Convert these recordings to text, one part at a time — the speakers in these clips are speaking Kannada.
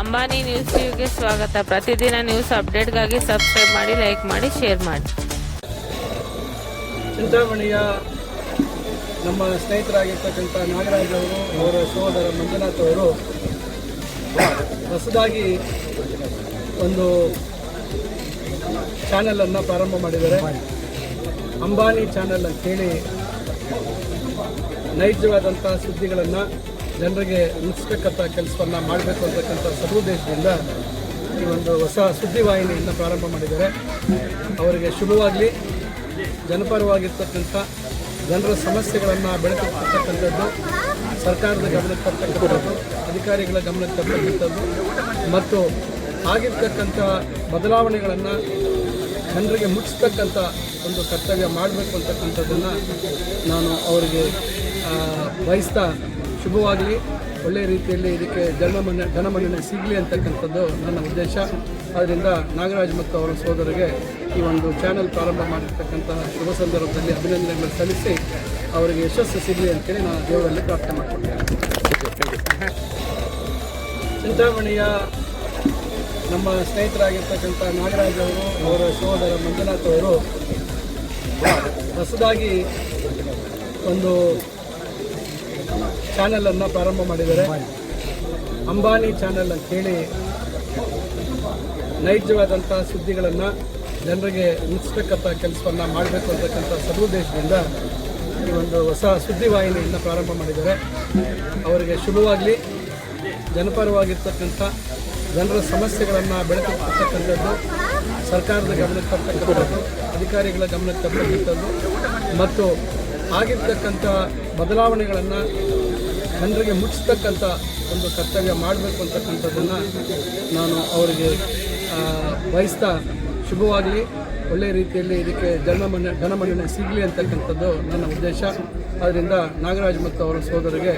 ಅಂಬಾನಿ ನ್ಯೂಸ್ ಟಿವಿಗೆ ಸ್ವಾಗತ. ಪ್ರತಿದಿನ ನ್ಯೂಸ್ ಅಪ್ಡೇಟ್ಗಾಗಿ ಸಬ್ಸ್ಕ್ರೈಬ್ ಮಾಡಿ, ಲೈಕ್ ಮಾಡಿ, ಶೇರ್ ಮಾಡಿ. ಚಿಂತಾಮಣಿಯ ನಮ್ಮ ಸ್ನೇಹಿತರಾಗಿರ್ತಕ್ಕಂಥ ನಾಗರಾಜ್ ಅವರು, ಅವರ ಸಹೋದರ ಮಂಜುನಾಥ್ ಅವರು ಹೊಸದಾಗಿ ಒಂದು ಚಾನಲನ್ನು ಪ್ರಾರಂಭ ಮಾಡಿದ್ದಾರೆ. ಅಂಬಾನಿ ಚಾನಲ್ ಅಂತೇಳಿ ನೈಜವಾದಂಥ ಸುದ್ದಿಗಳನ್ನು ಜನರಿಗೆ ಮುಟ್ಟಿಸ್ತಕ್ಕಂಥ ಕೆಲಸವನ್ನು ಮಾಡಬೇಕು ಅಂತಕ್ಕಂಥ ಸದುದ್ದೇಶದಿಂದ ಈ ಒಂದು ಹೊಸ ಸುದ್ದಿವಾಹಿನಿಯನ್ನು ಪ್ರಾರಂಭ ಮಾಡಿದ್ದಾರೆ. ಅವರಿಗೆ ಶುಭವಾಗಲಿ. ಜನಪರವಾಗಿರ್ತಕ್ಕಂಥ ಜನರ ಸಮಸ್ಯೆಗಳನ್ನು ಬೆಳೆತಕ್ಕಂಥದ್ದು, ಸರ್ಕಾರದ ಗಮನಕ್ಕೆ ತರ್ತಕ್ಕಂಥದ್ದು ಅಧಿಕಾರಿಗಳ ಗಮನಕ್ಕೆ ತರ್ತಕ್ಕಂಥದ್ದು ಮತ್ತು ಆಗಿರ್ತಕ್ಕಂಥ ಬದಲಾವಣೆಗಳನ್ನು ಜನರಿಗೆ ಮುಟ್ಟಿಸ್ತಕ್ಕಂಥ ಒಂದು ಕರ್ತವ್ಯ ಮಾಡಬೇಕು ಅಂತಕ್ಕಂಥದ್ದನ್ನು ನಾನು ಅವರಿಗೆ ಬಯಸ್ತಾ ಶುಭವಾಗಲಿ. ಒಳ್ಳೆಯ ರೀತಿಯಲ್ಲಿ ಇದಕ್ಕೆ ಜನಮನ್ನ ಜನಮನ್ನಣೆ ಸಿಗಲಿ ಅಂತಕ್ಕಂಥದ್ದು ನನ್ನ ಉದ್ದೇಶ. ಆದ್ದರಿಂದ ನಾಗರಾಜ್ ಮತ್ತು ಅವರ ಸೋದರಿಗೆ ಈ ಒಂದು ಚಾನಲ್ ಪ್ರಾರಂಭ ಮಾಡಿರ್ತಕ್ಕಂತಹ ಶುಭ ಸಂದರ್ಭದಲ್ಲಿ ಅಭಿನಂದನೆಗಳು ಸಲ್ಲಿಸಿ ಅವರಿಗೆ ಯಶಸ್ಸು ಸಿಗಲಿ ಅಂತೇಳಿ ನಾನು ದೇವರಲ್ಲಿ ಪ್ರಾರ್ಥನೆ ಮಾಡಿಕೊಡ್ತೇನೆ ಚಿಂತಾಮಣಿಯ ನಮ್ಮ ಸ್ನೇಹಿತರಾಗಿರ್ತಕ್ಕಂಥ ನಾಗರಾಜ್ ಅವರು, ಅವರ ಸಹೋದರ ಮಂಜುನಾಥ್ ಅವರು ಹೊಸದಾಗಿ ಒಂದು ಚಾನಲನ್ನು ಪ್ರಾರಂಭ ಮಾಡಿದ್ದಾರೆ. ಅಂಬಾನಿ ಚಾನಲ್ ಅಂತೇಳಿ ನೈಜವಾದಂಥ ಸುದ್ದಿಗಳನ್ನು ಜನರಿಗೆ ಮುಚ್ಚತಕ್ಕಂಥ ಕೆಲಸವನ್ನು ಮಾಡಬೇಕು ಅಂತಕ್ಕಂಥ ಸದುದ್ದೇಶದಿಂದ ಈ ಒಂದು ಹೊಸ ಸುದ್ದಿವಾಹಿನಿಯನ್ನು ಪ್ರಾರಂಭ ಮಾಡಿದ್ದಾರೆ. ಅವರಿಗೆ ಶುಭವಾಗಲಿ. ಜನಪರವಾಗಿರ್ತಕ್ಕಂಥ ಜನರ ಸಮಸ್ಯೆಗಳನ್ನು ಬೆಳಕಿರ್ತಕ್ಕಂಥದ್ದು ಸರ್ಕಾರದ ಗಮನಕ್ಕೆ ತರ್ತಕ್ಕಂಥದ್ದು, ಅಧಿಕಾರಿಗಳ ಗಮನಕ್ಕೆ ತರ್ತಕ್ಕಂಥದ್ದು, ಮತ್ತು ಆಗಿರ್ತಕ್ಕಂಥ ಬದಲಾವಣೆಗಳನ್ನು ಜನರಿಗೆ ಮುಟ್ಟಿಸ್ತಕ್ಕಂಥ ಒಂದು ಕರ್ತವ್ಯ ಮಾಡಬೇಕು ಅಂತಕ್ಕಂಥದ್ದನ್ನು ನಾನು ಅವರಿಗೆ ವಹಿಸ್ತಾ ಬಯಸ್ತಾ ಶುಭವಾಗಲಿ. ಒಳ್ಳೆಯ ರೀತಿಯಲ್ಲಿ ಇದಕ್ಕೆ ಜನಮನ್ನ ಜನಮನ್ನಣೆ ಸಿಗಲಿ ಅಂತಕ್ಕಂಥದ್ದು ನನ್ನ ಉದ್ದೇಶ. ಆದ್ದರಿಂದ ನಾಗರಾಜ್ ಮತ್ತು ಅವರ ಸೋದರಿಗೆ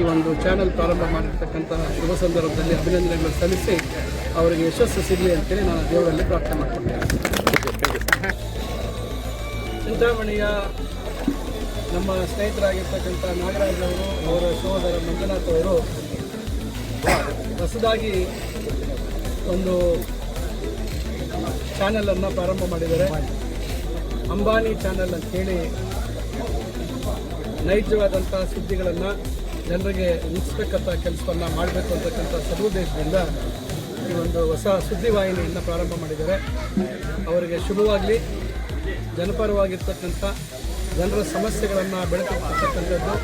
ಈ ಒಂದು ಚಾನಲ್ ಪ್ರಾರಂಭ ಮಾಡಿರ್ತಕ್ಕಂತಹ ಶುಭ ಸಂದರ್ಭದಲ್ಲಿ ಅಭಿನಂದನೆಗಳು ಸಲ್ಲಿಸಿ ಅವರಿಗೆ ಯಶಸ್ಸು ಸಿಗಲಿ ಅಂತೇಳಿ ನಾನು ದೇವರಲ್ಲಿ ಪ್ರಾರ್ಥನೆ ಮಾಡಿಕೊಂಡೆ ಚಿಂತಾಮಣಿಯ ನಮ್ಮ ಸ್ನೇಹಿತರಾಗಿರ್ತಕ್ಕಂಥ ನಾಗರಾಜ್ ಅವರು, ಅವರ ಸಹೋದರ ಮಂಜುನಾಥ್ ಅವರು ಹೊಸದಾಗಿ ಒಂದು ಚಾನೆಲನ್ನು ಪ್ರಾರಂಭ ಮಾಡಿದ್ದಾರೆ. ಅಂಬಾನಿ ಚಾನೆಲ್ ಅಂತೇಳಿ ನೈಜವಾದಂಥ ಸುದ್ದಿಗಳನ್ನು ಜನರಿಗೆ ಮುಚ್ಚತಕ್ಕಂಥ ಕೆಲಸವನ್ನು ಮಾಡಬೇಕು ಅಂತಕ್ಕಂಥ ಸದುದ್ದೇಶದಿಂದ ಈ ಒಂದು ಹೊಸ ಸುದ್ದಿವಾಹಿನಿಯನ್ನು ಪ್ರಾರಂಭ ಮಾಡಿದ್ದಾರೆ. ಅವರಿಗೆ ಶುಭವಾಗಲಿ. ಜನಪರವಾಗಿರ್ತಕ್ಕಂಥ ಜನರ ಸಮಸ್ಯೆಗಳನ್ನು ಬೆಳಕಿರ್ತಕ್ಕಂಥದ್ದು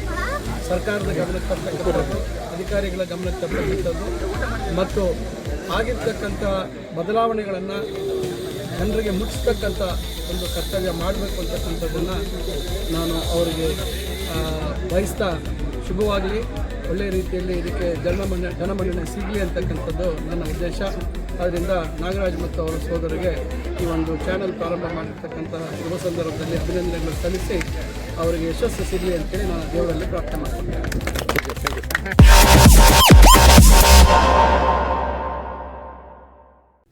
ಸರ್ಕಾರದ ಗಮನಕ್ಕೆ ತರ್ತಕ್ಕಂಥದ್ದು, ಅಧಿಕಾರಿಗಳ ಗಮನಕ್ಕೆ ತರ್ತಕ್ಕಂಥದ್ದು, ಮತ್ತು ಆಗಿರ್ತಕ್ಕಂಥ ಬದಲಾವಣೆಗಳನ್ನು ಜನರಿಗೆ ಮುಟ್ಟಿಸ್ತಕ್ಕಂಥ ಒಂದು ಕರ್ತವ್ಯ ಮಾಡಬೇಕು ಅಂತಕ್ಕಂಥದ್ದನ್ನು ನಾನು ಅವರಿಗೆ ಬಯಸ್ತಾ ಶುಭವಾಗಲಿ. ಒಳ್ಳೆಯ ರೀತಿಯಲ್ಲಿ ಇದಕ್ಕೆ ಜನಮನ್ನ ಜನಮನ್ನಣೆ ಸಿಗಲಿ ಅಂತಕ್ಕಂಥದ್ದು ನನ್ನ ಉದ್ದೇಶ ಆದ್ದರಿಂದ ನಾಗರಾಜ್ ಮತ್ತು ಅವರ ಸೋದರಿಗೆ ಈ ಒಂದು ಚಾನಲ್ ಪ್ರಾರಂಭ ಮಾಡಿರ್ತಕ್ಕಂತಹ ಶುಭ ಸಂದರ್ಭದಲ್ಲಿ ಅಭಿನಂದನೆಗಳು ಸಲ್ಲಿಸಿ ಅವರಿಗೆ ಯಶಸ್ಸು ಸಿಗಲಿ ಅಂತೇಳಿ ನಾನು ದೇವರಲ್ಲಿ ಪ್ರಾರ್ಥನೆ ಮಾಡ್ತೀನಿ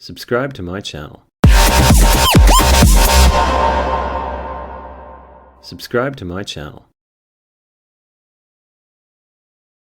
Subscribe to my channel. Subscribe to my channel.